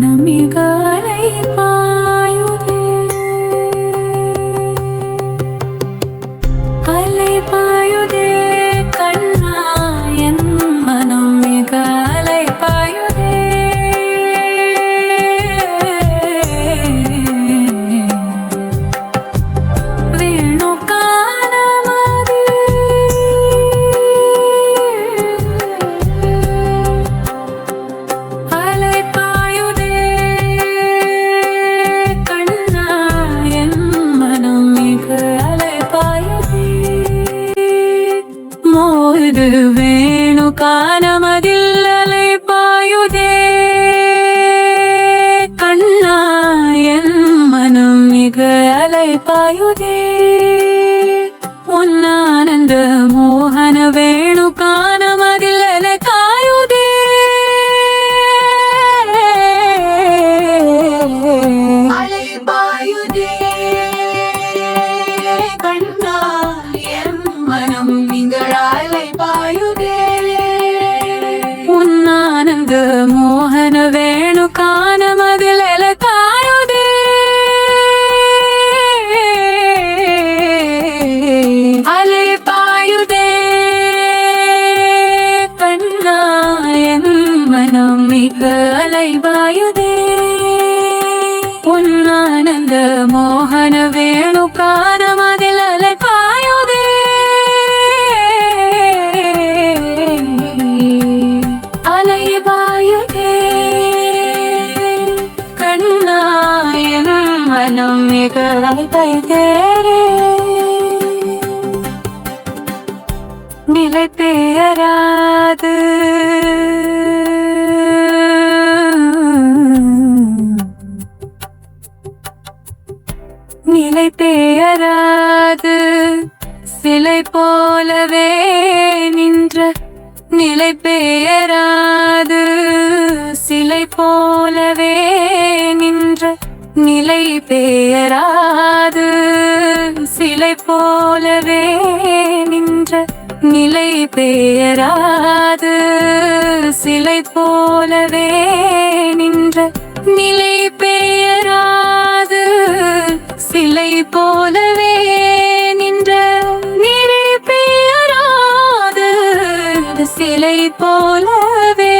മനമികാലൈ പാ திருவேணு காணமதில் அலைப்பாயுதே கண்ணா என் மனம் மிக அலைப்பாயுதே உன்னானந்த மோகன வேணு காண திங்களாலை பாயுதே. உன்னானந்த மೋಹನ வேணு காணமதிலெல காயுதே அலை பாயுதே. கண்ணா என் மனம் மிக அலை பாயுதே உன்னானந்த மೋಹ மனம் மிக அலைதே நிலை பெயராது நிலை பெயராது சிலை போலவே நின்ற நிலை பெயராது. சிலை போலவே நின்ற நிலை பெயராது. சிலை போலவே நின்ற நிலை பெயராது. சிலை போலவே நின்ற நிலை பெயராது. சிலை போலவே நின்ற நிலை பெயராது. சிலை போலவே